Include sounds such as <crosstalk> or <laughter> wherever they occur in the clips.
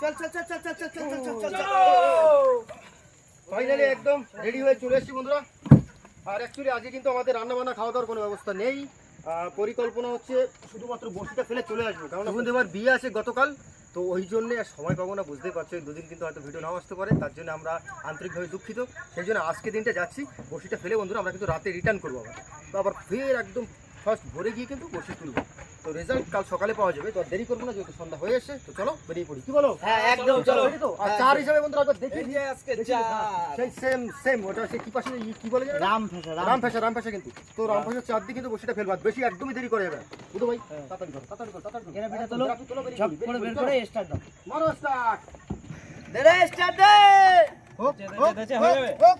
চল চল চল চল চল চল চল চল চল চল ফাইনালি একদম রেডি হয়ে চলে এসেছি বন্ধুরা আর অ্যাকচুয়ালি আজকে কিন্তু আমাদের রান্না বান্না খাওয়া দাওয়ার কোনো ব্যবস্থা নেই পরিকল্পনা হচ্ছে শুধুমাত্র বসিটা ফেলে চলে আসব কারণ বন্ধু এবার বিয়ে আছে গতকাল তো ওই জন্যে আর সময় পাবো না বুঝতেই পারছ এই দুদিন কিন্তু হয়তো ভিডিও নাও আসতে পারে তার জন্য আমরা আন্তরিকভাবে দুঃখিত সেই জন্য আজকে দিনটা যাচ্ছি বসিটা ফেলে বন্ধুরা আমরা কিন্তু রাতে রিটার্ন করব আবার তো আবার ফের একদম ফার্স্ট ভোরে গিয়ে কিন্তু বসে তুলবো তো রেজাল্ট কাল সকালে পাওয়া যাবে তো দেরি করব না যেহেতু সন্ধ্যা হয়ে এসে তো চলো বেরিয়ে পড়ি কি বলো হ্যাঁ একদম চলো তো? আর চার হিসাবে বন্ধুরা একবার দেখে আজকে। হ্যাঁ, সেই সেম সেম ওটা সে কি পাশে কি বলে জানো? রাম ফেসা রাম ফেসা রাম ফেসা কিন্তু তো রাম ফেসা চার দিকে কিন্তু বসিটা ফেলবা বেশি একদমই দেরি করে যাবে বুঝো ভাই তাড়াতাড়ি করো তাড়াতাড়ি করো তাড়াতাড়ি এরা পিঠা তোলো। করে বের করে স্টার্ট দাও মারো স্টার্ট দে রে স্টার্ট দে হোক হোক হয়ে যাবে। হোক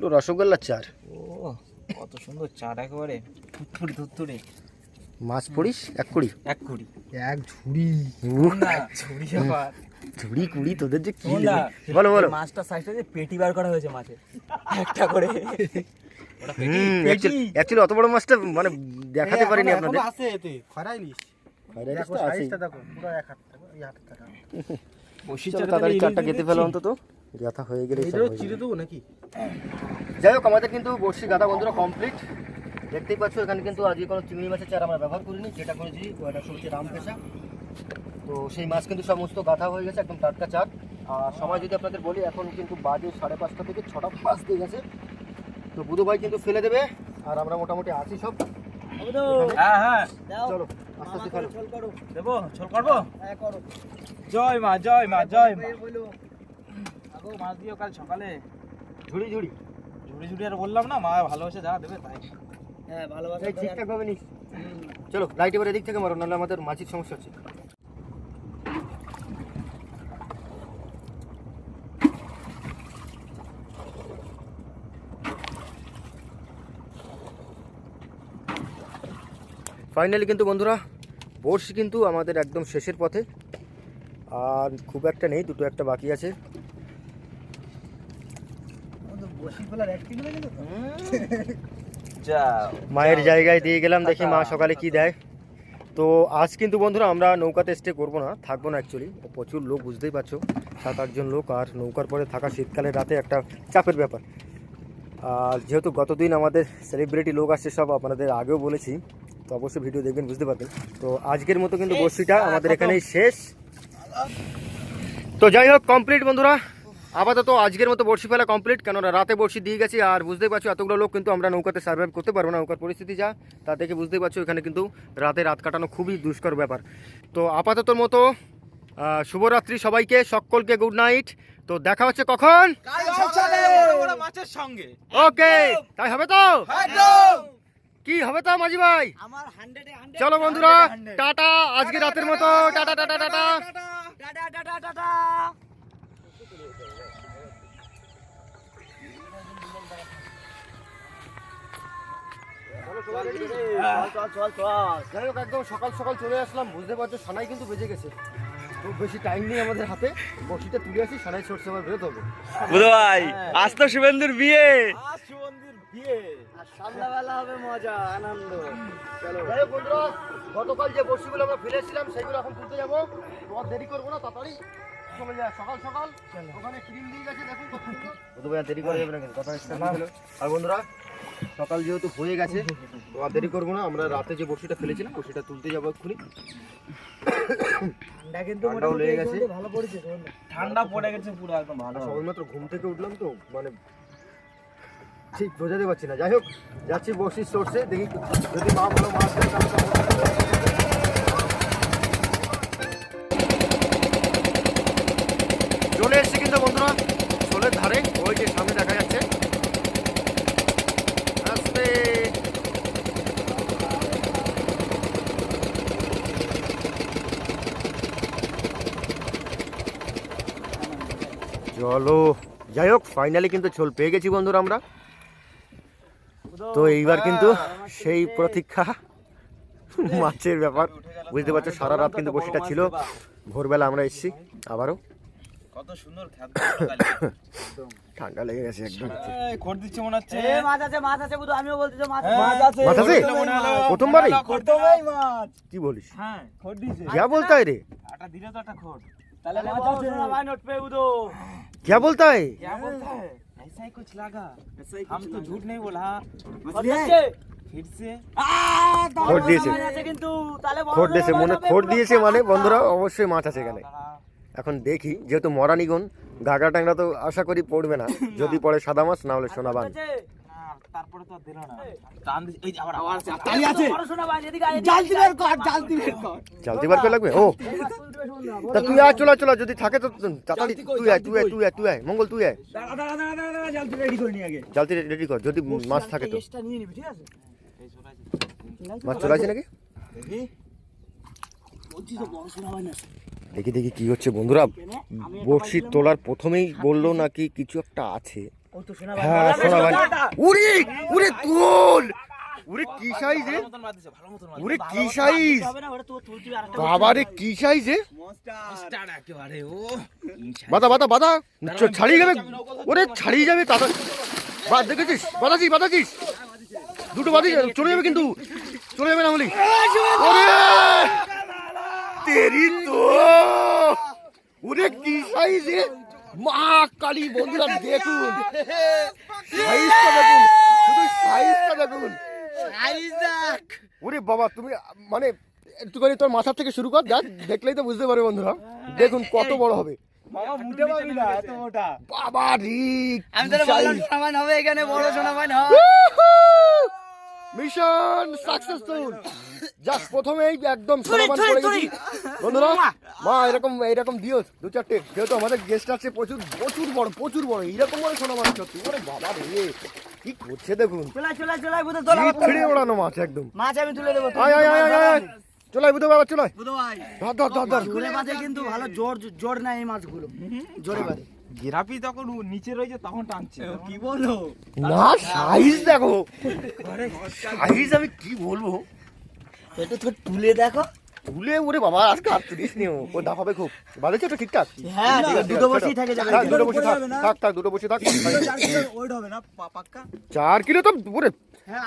পুরো রসগোল্লার চার। ও কত সুন্দর চাট একেবারে। থুতথুড়ি থুতথুড়ি মাছ পড়িস? এক কুড়ি। এক কুড়ি। এক ঝুড়ি। না ছুরি আবার। ঝুড়ি কুড়ি তোদের যে কি বলো বলো এই মাছটার সাইজটা যে পেটি বার করা হয়েছে মাছের। একটা করে। ওটা পেটি হুম পেটি। অ্যাকচুয়ালি অত বড় মাছটা মানে দেখাতে পারিনি আপনাদের। আছে এতে। খরা ইলিশ খয়রা ইলিশ দেখো তো। সাইজটা দেখো পুরো এক হাত চারটা দিয়ে খেতে ফেলো অন্তত। ব্যথা হয়ে গেলে চিড়ে দেবো নাকি? যাই হোক আমাদের কিন্তু বর্ষি গাদা বন্ধুরা কমপ্লিট দেখতেই পাচ্ছ এখানে কিন্তু আজকে কোনো চিংড়ি মাছের চারা আমরা ব্যবহার করিনি যেটা করেছি ওটা শুনছি রামপেশা তো সেই মাছ কিন্তু সমস্ত গাঁথা হয়ে গেছে একদম টাটকা চাক আর সময় যদি আপনাদের বলি এখন কিন্তু বাজে সাড়ে পাঁচটা থেকে ছটা পাঁচ দিয়ে গেছে। তো বুধু ভাই কিন্তু ফেলে দেবে আর আমরা মোটামুটি আছি সব। হ্যাঁ হ্যাঁ। চলো আস্তে আস্তে দেবো? করব? জয় মা জয় মা জয় মা। আগো মাছ দিও কাল সকালে। ঝুড়ি ঝুড়ি। ঝুড়ি ঝুড়ি আর বললাম না মা ভালোবাসে যা দেবে তাই। হ্যাঁ ভালোবাসা ঠিকঠাক ভাবে নিস। চলো লাইট এবার এদিক থেকে মারো নাহলে আমাদের মাছির সমস্যা হচ্ছে। ফাইনালি কিন্তু বন্ধুরা বর্ষি কিন্তু আমাদের একদম শেষের পথে। আর খুব একটা নেই দুটো একটা বাকি আছে বসি ফেলার অ্যাক্টিং হয়ে গেছে তো যা মায়ের জায়গায় দিয়ে গেলাম দেখি মা সকালে কি দেয়। তো আজ কিন্তু বন্ধুরা আমরা নৌকাতে স্টে করব না থাকব না অ্যাকচুয়ালি প্রচুর লোক বুঝতেই পারছ সাত আটজন লোক আর নৌকার পরে থাকা শীতকালে রাতে একটা চাপের ব্যাপার। আর যেহেতু গতদিন আমাদের সেলিব্রিটি লোক আসছে সব আপনাদের আগেও বলেছি তো অবশ্যই ভিডিও দেখবেন বুঝতে পারবেন। তো আজকের মতো কিন্তু বস্তিটা আমাদের এখানেই শেষ। তো যাই হোক কমপ্লিট বন্ধুরা। আপাতত আজকের মতো বড়শি ফেলা কমপ্লিট কেননা রাতে বড়শি দিয়ে গেছি আর বুঝতেই পারছ এতগুলো লোক কিন্তু আমরা নৌকাতে সার্ভাইভ করতে পারব না নৌকার পরিস্থিতি যা তা দেখে বুঝতেই পারছ এখানে কিন্তু রাতে রাত কাটানো খুবই দুষ্কর ব্যাপার। তো আপাতত মতো শুভরাত্রি সবাইকে সকলকে গুড নাইট তো দেখা হচ্ছে কখন? মাছের সঙ্গে। ওকে তাই হবে তো? কি হবে তো মাঝি ভাই? চলো বন্ধুরা টাটা আজকে রাতের মতো tata tata. Tata tata tata tata চল চল চল যাই হোক একদম সকাল সকাল চলে আসলাম। বুঝতে পারছ সানাই কিন্তু বেজে গেছে। তো বেশি টাইম নেই আমাদের হাতে। বসিটা তুলে আসি সানাই ছোট সময় বেরোতে হবে। বুধ ভাই আজ তো শুভেন্দুর বিয়ে। আজ বিয়ে। আর সন্ধ্যাবেলা হবে মজা আনন্দ। চলো। যাই হোক বন্ধুরা গতকাল যে বড়শিগুলো আমরা ফেলেছিলাম সেগুলো এখন তুলতে যাব। তোমার দেরি করব না তাড়াতাড়ি। চলে যায় সকাল সকাল। ওখানে ক্রিম দিয়ে গেছে দেখুন কত সুন্দর তবে আর দেরি করা যাবে না কিন্তু কথা আর বন্ধুরা সকাল যেহেতু হয়ে গেছে তো আর দেরি করব না। আমরা রাতে যে বড়শিটা ফেলেছিলাম বড়শিটা তুলতে যাব এক্ষুনি। ঠান্ডা কিন্তু ঠান্ডাও লেগে গেছে। ভালো পড়েছে ঠান্ডা পড়ে গেছে পুরো একদম ভালো। সবেমাত্র ঘুম থেকে উঠলাম তো মানে ঠিক বোঝাতে পারছি না। যাই হোক যাচ্ছি বসির সোর্সে দেখি যদি মা ভালো মাছ চলে এসেছি কিন্তু বন্ধুরা সোলের ধারে ওই যে সামনে দেখা যাচ্ছে আস্তে চলো। যাই হোক ফাইনালি কিন্তু ছোল পেয়ে গেছি বন্ধুরা আমরা। তো এইবার কিন্তু সেই প্রতীক্ষা মাছের ব্যাপার। বুঝতে পারছ সারা রাত কিন্তু বসিটা ছিল। ভোরবেলা আমরা এসেছি আবারও। কত ঠান্ডা লেগে গেছে। একদম। কি বলিস? রে। তাহলে মাছ আছে ভাই নোট পে বুধু क्या बोलता है क्या बोलता है ऐसा ही कुछ लगा हम तो झूठ नहीं बोला हाँ মাছ আছে फिर से খোট দিয়েছে মাছ আছে কিন্তু তাহলে বড় খোট দিয়েছে বড় মনে হবে, খোট পুরো দিয়েছে খাওয়া মানে যাবে, বন্ধুরা পুরো। অবশ্যই মাছ আছে এখানে এখন দেখি যেহেতু মরানিগন গাগা ট্যাংরা তো আশা করি পড়বে না <laughs> যদি পড়ে সাদা মাছ না হলে সোনাবান আছে? তারপরে তো দিল না। টান দিছে। এই আবার আবার আছে তালি আছে। আয়, কর জালতি বের কর। বার করে লাগবে? ও। তা তুই আয় চলা চলা যদি থাকে তো তাড়াতাড়ি তুই আয় তুই আয় তুই আয় তুই আয়। মঙ্গল তুই আয়। দাঁড়া দাঁড়া দাঁড়া রেডি করে নি আগে। রেডি কর যদি মাছ থাকে তো। এক্সট্রা নিয়ে নিবি ঠিক আছে? মাছ চলে আসে নাকি? দেখি। বলছি তো বড় শোনা ভাই না। দেখি দেখি কি হচ্ছে বন্ধুরা। বড়শি তোলার প্রথমেই বলল নাকি কিছু একটা আছে। হ্যাঁ সোনাবান উরে উরে তোল! উরে কি সাইজে উরে কি কি বাদা বাদা বাদা! ছাড়িয়ে যাবে। ওরে ছাড়িয়ে যাবে বা দেখেছিস? বাদাছিস বাদাছিস দুটো বাদি চলে যাবে কিন্তু। চলে যাবে না হলি ওরে! তেরি তো! ওরে কি সাইজে মা কালী বন্ধুরা দেখুন। সাইজটা দেখুন শুধু সাইজটা দেখুন। ওরে বাবা তুমি মানে একটুখানি তোর মাথা থেকে শুরু কর দেখ দেখলেই তো বুঝতে পারবে বন্ধুরা। দেখুন কত বড় হবে। বাবা রে আমি তো বললাম শোনা ভাই হবে এখানে বড় শোনা ভাই না মিশন সাকসেসফুল জাস্ট প্রথমেই একদম সমান পড়ে গেছি বন্ধুরা মা। এরকম এরকম দিও দু চারটে। যেহেতু আমাদের গেস্ট আছে প্রচুর প্রচুর বড় প্রচুর বড় সোনা মাছ সত্যি। ওরে বাবা রে কি করছে দেখুন? চলে চলে চলে বুধু তোলা জিভ ওড়ানো মাছ একদম। মাছ আমি তুলে দেবো আয় আয় আয় আয় চলাই বুধ বাবা চলাই বুধু ভাই। ধর ধর ধর ধর। কিন্তু ভালো জোর জোর না এই মাছগুলো। জোরে বাজে গিরাপি তখন নিচে রয়েছে তখন টানছে। কি বলো? না সাইজ দেখো। সাইজ আমি কি বলব? একটু তো তুলে দেখো। তুলে ওরে বাবা আজকে আর তুলিস নি ও হবে খুব। তো ঠিকঠাক। হ্যাঁ দুটো বসেই থাকে যাবে। দুটো বসে থাক থাক থাক দুটো বসে থাক। ওইট হবে না পাক্কা? চার কিলো তো ওরে হ্যাঁ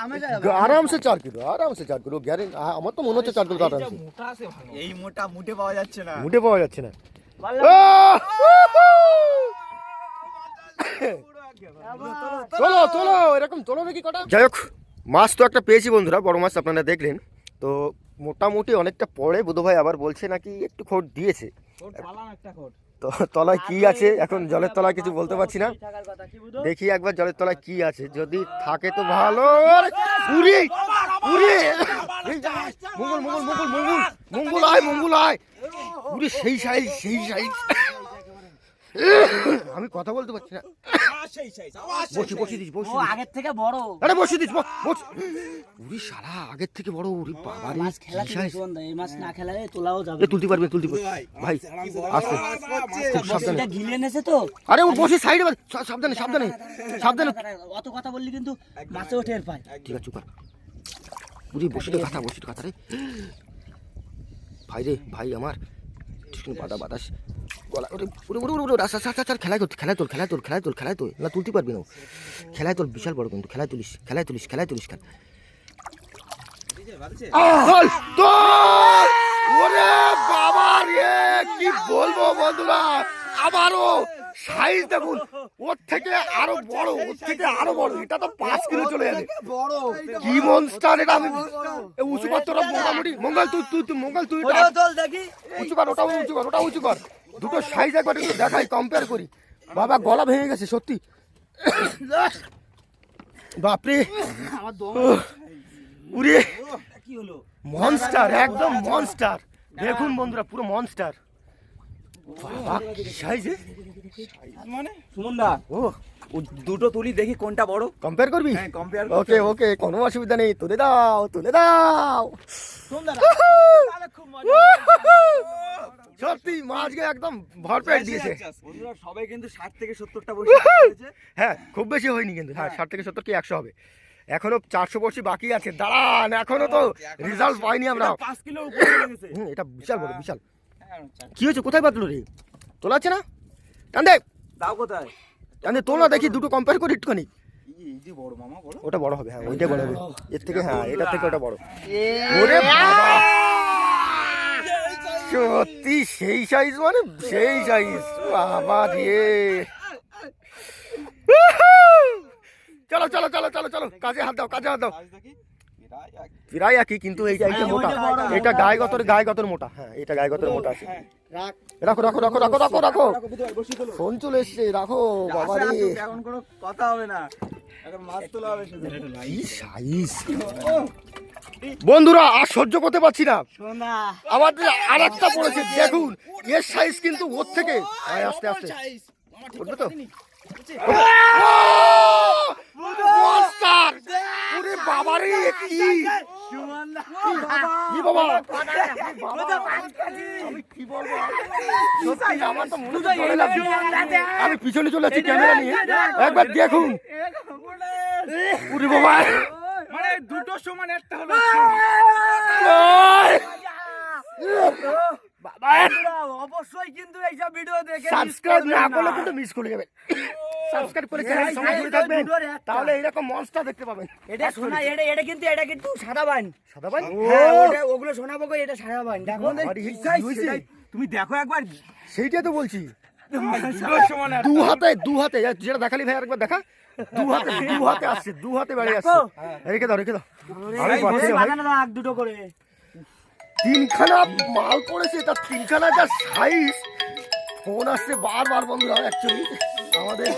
আরামসে চার কিলো আরামসে চার কিলো গ্যারেন্টি আমার তো মনে হচ্ছে চার কিলো আরামসে মোটা আছে এই মোটা মুটে পাওয়া যাচ্ছে না। মুটে পাওয়া যাচ্ছে না। এরকম কটা। যাই হোক মাছ তো একটা পেয়েছি বন্ধুরা বড় মাছ আপনারা দেখলেন। তো মোটামুটি অনেকটা পরে বুধ ভাই আবার বলছে নাকি একটু খোট দিয়েছে। একটা খোট তো তলায় কি আছে এখন জলের তলায় কিছু বলতে পারছি না দেখি একবার জলের তলায় কি আছে যদি থাকে তো ভালো উড়ি উড়ি মঙ্গল মঙ্গল মঙ্গল মঙ্গল মঙ্গল আয় মঙ্গল আয় উড়ি সেই সাইজ সেই সাইজ আমি কথা বলতে পারছি না। বসি বসি দিস বসি আগের থেকে বড়। আরে বসি দিস বস বস। উড়ি সারা আগের থেকে বড় উড়ি বাবা রে মাছ খেলা এই মাছ না খেলালে তোলাও যাবে। তুলতে পারবে তুলতে পারবে। ভাই আসতে। খুব সাবধানে। এটা গিলে এনেছে তো। আরে ও বসে সাইডে সাবধানে সাবধানে সাবধানে। অত কথা বললি কিন্তু মাছেও টের পায়। ঠিক আছে চুপ কর। উড়ি বসিতে কথা বসিতে কথা রে। ভাই রে ভাই আমার ঠিক বাদা বাতাস গলা ওরে আচ্ছা আচ্ছা আচ্ছা খেলায় তোল খেলায় তোল খেলায় তোল খেলায় তোল খেলায় তোল না তুলতে পারবি না খেলায় তোল বিশাল বড় কিন্তু খেলায় তুলিস খেলায় তুলিস খেলায় তুলিস খেল। বাজছে তোল তোল ওরে বাবা রে কি বলব বন্ধুরা? আবারও সাইজ দেখুন ওর থেকে আরও বড় ওর থেকে আরও বড় এটা তো পাঁচ কিলো চলে যাবে কি মনস্টার এটা আমি উঁচু কর তোরা মোটামুটি মঙ্গল তুই তুই মঙ্গল তুই উঁচু কর ওটা উঁচু কর ওটা উঁচু কর। দুটো সাইজ একবার একটু দেখাই কম্পেয়ার করি। বাবা গলা ভেঙে গেছে সত্যি। বাপরে। উরে। মনস্টার একদম মনস্টার দেখুন বন্ধুরা পুরো মনস্টার সাইজে মানে? ও। দুটো তুলি দেখি কোনটা বড়। কম্পেয়ার করবি? হ্যাঁ কম্পেয়ার ওকে ওকে কোনো অসুবিধা নেই। তুলে দাও তুলে দাও। সত্যি মাছকে একদম ভরপেট দিয়েছে। বন্ধুরা সবাই কিন্তু ষাট থেকে সত্তরটা <laughs> বসে হ্যাঁ খুব বেশি হয়নি কিন্তু। হ্যাঁ ষাট থেকে সত্তর কি একশো হবে? এখনও চারশো বর্ষি বাকি আছে। দাঁড়ান এখনও তো রেজাল্ট পাইনি আমরা। এটা পাঁচ কিলোর উপরে চলে গেছে। হুম এটা বিশাল বড় বিশাল। হ্যাঁ, কি হয়েছে? কোথায় বাঁধলো রে? তোলা আছে না? টান দে দাও কোথায়? টান দে তোলা দেখি দুটো কম্পেয়ার করি একটুখানি। এই এই যে বড় মামা বড় ওটা বড় হবে হ্যাঁ ওইটা বড় হবে। এর থেকে হ্যাঁ এটার থেকে ওটা বড়। ওরে বাবা! সত্যি সেই সাইজ মানে সেই সাইজ বাবা রে। চলো চলো চলো চলো চলো কাজে হাত দাও কাজে হাত দাও। প্রায় একই কিন্তু এইটা এইটা মোটা। এটা গায়ে গতর গায়ে গতর মোটা। হ্যাঁ এটা গায়ে গতর মোটা আছে। রাখো রাখো রাখো রাখো রাখো রাখো। ফোন চলে এসছে রাখো বাবা রে। এখন কোনো কথা হবে না। এখন মাছ তোলা হবে সাইজ বন্ধুরা আর সহ্য করতে পারছি না। আমাদের আর একটা পড়েছে দেখুন এর সাইজ কিন্তু ওর থেকে। আস্তে আস্তে। উঠবে তো? কি। আমি পিছনে চলে যাচ্ছি ক্যামেরা নিয়ে। একবার দেখুন। বাবা। মানে দুটো সমান একটা হলো অবশ্যই কিন্তু এইসব ভিডিও দেখে সাবস্ক্রাইব না করলে কিন্তু মিস করে যাবেন। সাবস্ক্রাইব করে চ্যানেল সঙ্গে জুড়ে থাকবেন। তাহলে এরকম মনস্টার দেখতে পাবেন। এটা সোনা এটা এটা কিন্তু এটা কিন্তু সাদা সাদা হ্যাঁ ওগুলো সোনা এটা সাদা দেখো? তুমি দেখো একবার। সেইটাই তো বলছি। দু হাতে দু হাতে যেটা দেখালি ভাই আরেকবার দেখা। দু হাতে দু হাতে আসছে দু হাতে বেড়ে আসছে রেখে দাও রেখে দাও আমি পাচ্ছি না ভাই বাগানে রাখ দুটো করে তিনখানা মাল পড়েছে তার তিনখানা যা সাইজ ফোন আসছে বারবার বন্ধুরা অ্যাকচুয়ালি আমাদের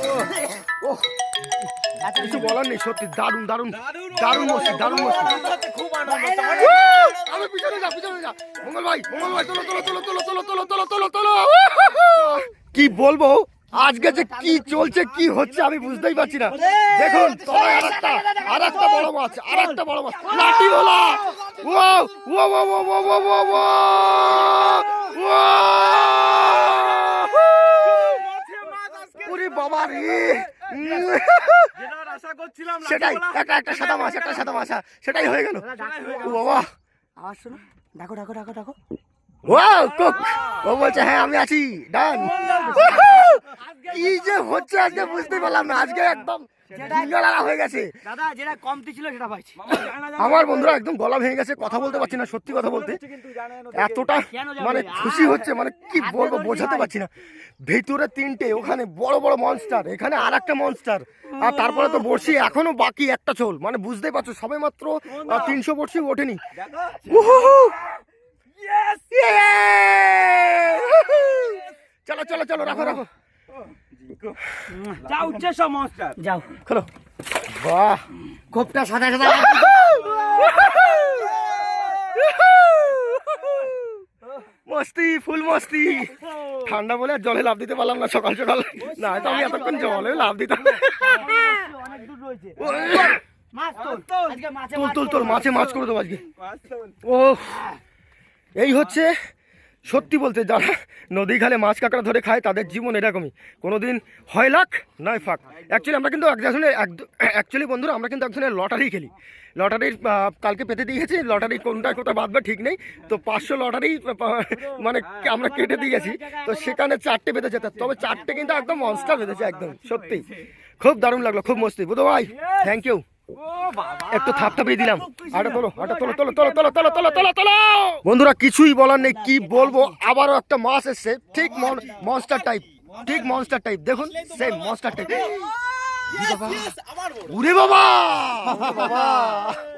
ও কিছু বলার নেই সত্যি দারুণ দারুণ দারুণ মস্তি দারুণ মস্তি আমি পিছনে যা পিছনে যা মঙ্গল ভাই মঙ্গল ভাই তোলো তোলো তোলো তোলো তোলো তোলো তোলো তোলো তোলো কি বলব আজকে যে কি চলছে কি হচ্ছে আমি বুঝতেই পারছি না। দেখুন তলায় আরেকটা আরেকটা বড় মাছ আরেকটা বড় মাছ। লাঠি বলা ও ও ও ও ও ও ও ও ওরে বাবা রে! সেটাই একটা একটা সাদা মাছ একটা সাদা মাছ হ্যাঁ, সেটাই হয়ে গেল। ও বাবা! আওয়াজ শোনো। দেখো দেখো দেখো দেখো। ও কুক ও বলছে হ্যাঁ আমি আছি। ডান কি যে হচ্ছে আজকে বুঝতে পারলাম না। আজকে একদম হয়ে গেছে। দাদা যেটা কমতি ছিল সেটা পাইছি। আমার বন্ধুরা একদম গলা ভেঙে গেছে কথা বলতে পারছি না সত্যি কথা বলতে। এতটা মানে খুশি হচ্ছে মানে কি বলব বোঝাতে পারছি না। ভেতরে তিনটে ওখানে বড় বড় মনস্টার এখানে আর একটা মনস্টার আর তারপরে তো বড়শি এখনও বাকি একটা ছোল মানে বুঝতেই পারছ সবে মাত্র তিনশো বড়শি ওঠেনি! চলো চলো চলো রাখো রাখো। যা সব মাস্টার যাও। খোলো। বাহ! কোপটা সাদা সাদা। মস্তি ফুল মস্তি। ঠান্ডা বলে আর জলে লাভ দিতে পারলাম না সকাল সকাল। না তো আমি এতক্ষণ জলে লাভ দিতাম। তোল। মাছ তুল তুল মাছে মাছ করে দেবো আজকে। ও এই হচ্ছে সত্যি বলতে যারা নদী খালে মাছ কাঁকড়া ধরে খায়, তাদের জীবন এরকমই। কোনোদিন হয় লাখ নয় ফাঁক। অ্যাকচুয়ালি আমরা কিন্তু একজনের অ্যাকচুয়ালি বন্ধুরা, আমরা কিন্তু একজনের লটারি খেলি। লটারির কালকে পেতে দিয়েছি লটারি কোনটা কোথায় বাঁধবে ঠিক নেই। তো পাঁচশো লটারি মানে আমরা কেটে দিয়েছি। তো সেখানে চারটে বেঁধেছে তবে চারটে কিন্তু একদম মনস্টার বেঁধেছে একদম, সত্যি। খুব দারুণ লাগল, খুব মস্তি। বুধ ভাই থ্যাংক ইউ একটু থাপ থাপিয়ে দিলাম। আটা তোলো আটা তোলো তোলো তোলো তোলো তোলো তোলো তোলো তোলো। বন্ধুরা কিছুই বলার নেই কি বলব? আবারও একটা মাছ এসছে ঠিক মনস্টার টাইপ ঠিক মনস্টার টাইপ দেখুন সেম মনস্টার টাইপ উরে বাবা! বাবা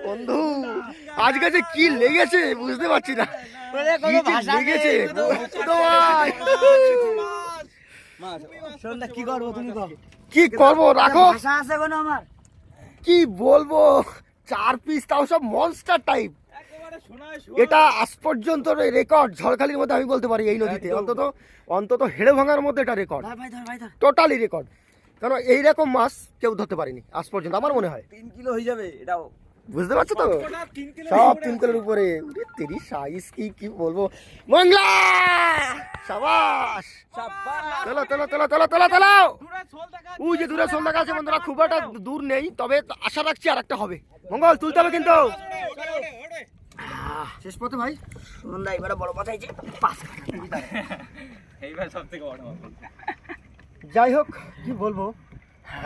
বন্ধু আজকে যে কি লেগেছে বুঝতে পারছি না। কি লেগেছে করব তুমি কি করব রাখো। ভাষা আছে কোনো আমার? কি বলব? চার পিস তাও সব মনস্টার টাইপ এটা আজ পর্যন্ত রেকর্ড ঝড়খালির মধ্যে আমি বলতে পারি এই নদীতে। অন্তত অন্তত হেড়ে ভাঙার মধ্যে এটা রেকর্ড টোটালি রেকর্ড কারণ এইরকম মাছ কেউ ধরতে পারেনি আজ পর্যন্ত আমার মনে হয়। তিন কিলো হয়ে যাবে এটাও। বুঝতে পারছ তো? সব তিন কিলোর উপরে। তেরি সাইজ কি কি বলব? মংলা! সাবাস! চলো চলো চলো চলো চলো চলো ওই যে দূরে সন্ধ্যা আছে বন্ধুরা খুব একটা দূর। নেই তবে আশা রাখছি আর একটা হবে। মঙ্গল তুলতে হবে কিন্তু। শেষ পথে ভাই? সন্ধ্যা এবারে বড় কথা হয়েছে পাঁচ <laughs> এইবার সব থেকে বড় যাই হোক কি বলব?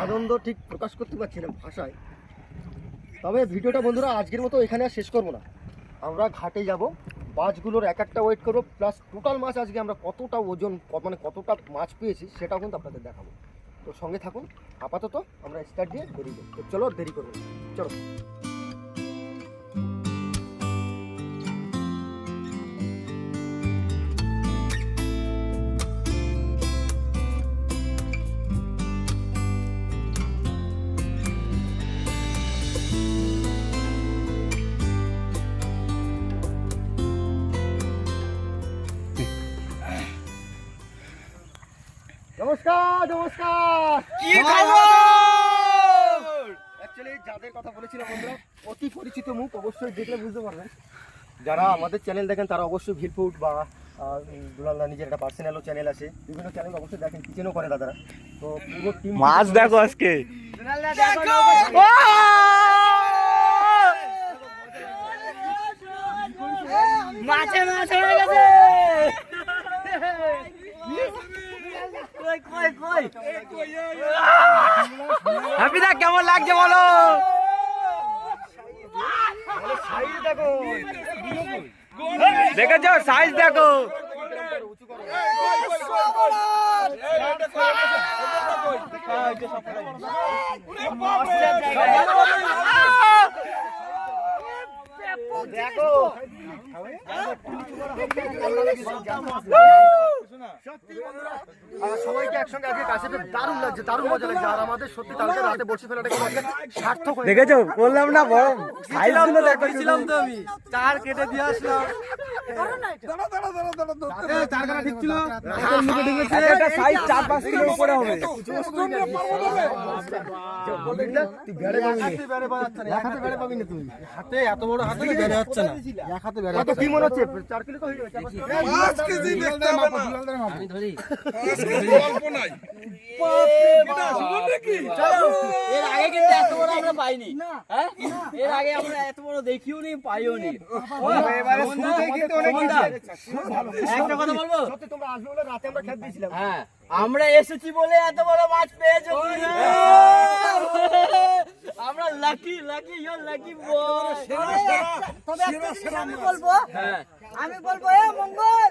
আনন্দ ঠিক প্রকাশ করতে পারছি না ভাষায়। তবে ভিডিওটা বন্ধুরা আজকের মতো এখানে আর শেষ করব না। আমরা ঘাটে যাব, মাছগুলোর এক একটা ওয়েট করব প্লাস টোটাল মাছ আজকে আমরা কতটা ওজন মানে কতটা মাছ পেয়েছি সেটাও কিন্তু আপনাদের দেখাবো। তো সঙ্গে থাকুন, আপাতত আমরা স্টার্ট দিয়ে বেরিয়ে যাই। চলো দেরি করব চলো। অবশ্যই দেখলে বুঝতে পারবেন। যারা আমাদের চ্যানেল দেখেন তারা অবশ্যই ভিলফুড বা দুলালদা নিজের একটা পার্সোনালও চ্যানেল আছে। বিভিন্ন চ্যানেল অবশ্যই দেখেন কিচেনও করে দাদারা। তো পুরো টিম মাছ দেখো আজকে। মাছে মাছ হয়ে গেছে। কই কই কই? হ্যাপি দা কেমন লাগছে বলো? দেখেছ সাইজ দেখো দেখো সত্যি হ্যাঁ। বন্ধুরা। সবাইকে একসঙ্গে আজকে কাছে দারুণ লাগছে দারুণ মজা লাগছে। আর আমাদের সত্যি কালকে রাতে বলছি ফেলাটা সার্থক দেখেছ? বললাম না বড় সাইজগুলো দেখাইছিলাম তো আমি। চার কেটে দিয়ে আসলাম। হাতে এত বড় হাতে বেড়ে হচ্ছে না। এক হাতে বেড়ে কি মনে হচ্ছে। চার কিলো তো হয়ে যাবে আমি ধরি। এর আগে কিন্তু এত বড় আমরা পাইনি। হ্যাঁ? এর আগে আমরা এত বড় দেখিও নি পাইও নি এবারে শুরুতেই কিন্তু অনেক কিছু। একটা কথা বলব? সত্যি তোমরা আসবে বলে রাতে আমরা খেতে দিয়েছিলাম। হ্যাঁ আমরা এসেছি বলে এত বড় মাছ পেয়েছ <laughs> আমরা lucky lucky you lucky boss তবে আমি বলব হ্যাঁ। আমি বলব এ মঙ্গল।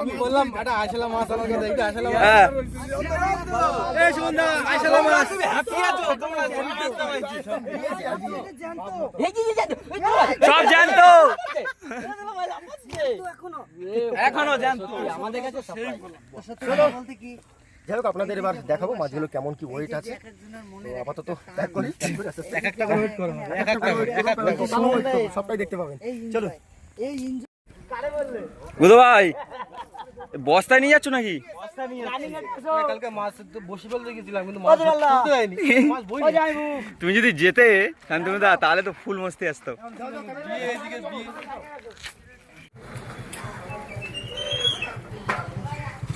আমি বললাম এটা আসলা মাছ আমাকে দেখতে আসলা মাছ হ্যাঁ। এই আসলা মাছ। আছো তোমরা সব জানতো। এখনও এখনও জানতো। আমাদের কাছে বলতে কি যাই হোক আপনাদের এবার দেখাবো মাছগুলো কেমন কি ওয়েট আছে। তো আপাতত প্যাক করি। এক একটা করে ওয়েট করো এক একটা সবটাই দেখতে পাবেন। চলো এই বুধ ভাই বস্তায় নিয়ে যাচ্ছ নাকি? তুমি যদি যেতে শান্তনুদা তাহলে তো ফুল মস্তি আসতো।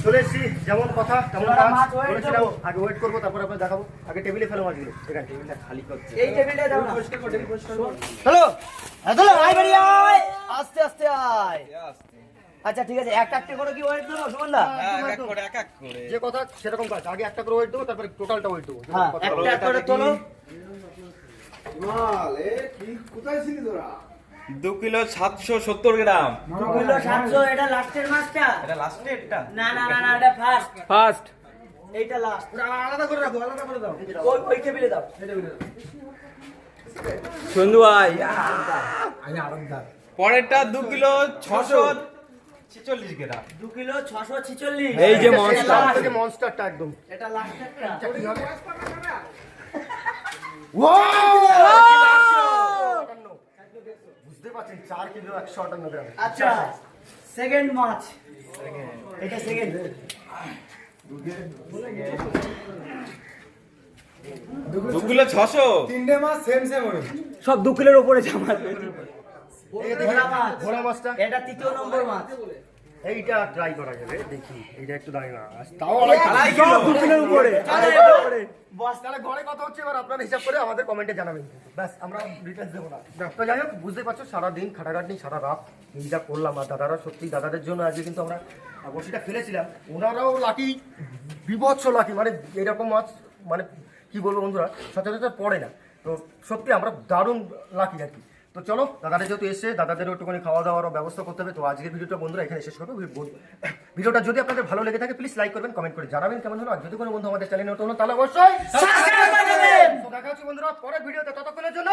চলে এসেছি যেমন কথা তেমন কাজ বলেছিলাম আগে ওয়েট করব তারপর আপনার দেখাবো। আগে টেবিলে ফেলো মাছগুলো। এখানে টেবিলটা খালি করছে। এই টেবিলটা দাও না। হ্যালো চলো। আয় বাড়ি আয়। আস্তে আস্তে আয়। আচ্ছা ঠিক আছে এক একটা করে কি ওয়েট দেবো সুমনদা? যে কথা সেরকম কাজ। আগে একটা করে ওয়েট দেবো তারপরে টোটালটা ওয়েট দেবো একটা একটা করে তোলো। দু কিলো সাতশো সত্তর গ্রাম। দু কিলো সাতশো এটা লাস্টের মাছটা? এটা লাস্টে এটা? না না না না এটা ফার্স্ট ফার্স্ট এইটা লাস্ট আলাদা করে রাখো আলাদা করে দাও। ওই ওই টেবিলে দাও। সন্ধু ভাই। পরেরটা দু কিলো ছশো ছেচল্লিশ গ্রাম। দু কিলো ছশো ছিচল্লিশ। এই যে last। মনস্টারটা একদম। এটা লাস্টেরটা হবে? বুঝতে পারছেন চার কিলো একশো আটান্ন গ্রাম আচ্ছা সেকেন্ড মাছ এটা সেকেন্ড দু কিলো ছশো সব দু কিলোর উপরে জামা। ঘোড়া মাছ। ঘোড়া মাছটা এটা তৃতীয় নম্বর মাছ এইটা ট্রাই করা যাবে দেখি এইটা একটু দাঁড়িয়ে না তাও অনেক উপরে বস তাহলে ঘরে কত হচ্ছে এবার আপনারা হিসাব করে আমাদের কমেন্টে জানাবেন। ব্যাস আমরা ডিটেলস দেবো না। তো যাই হোক বুঝতে পারছ সারাদিন খাটাখাটনি সারা রাত যা করলাম আর দাদারা সত্যি দাদাদের জন্য আজকে কিন্তু আমরা বসিটা ফেলেছিলাম। ওনারাও লাকি বিভৎস লাকি মানে এরকম মাছ মানে কি বলব বন্ধুরা সচরাচর পড়ে না। তো সত্যি আমরা দারুণ লাকি আর কি। তো চলো দাদারা যেহেতু এসে দাদাদেরও একটুখানি খাওয়া দাওয়ারও ব্যবস্থা করতে হবে। তো আজকের ভিডিওটা বন্ধুরা এখানে শেষ করব। ভিডিওটা যদি আপনাদের ভালো লেগে থাকে প্লিজ লাইক করবেন কমেন্ট করে জানাবেন কেমন হলো। আর যদি কোনো বন্ধু আমাদের চ্যানেল নতুন তাহলে অবশ্যই দেখা হচ্ছে বন্ধুরা পরের ভিডিওতে। ততক্ষণের জন্য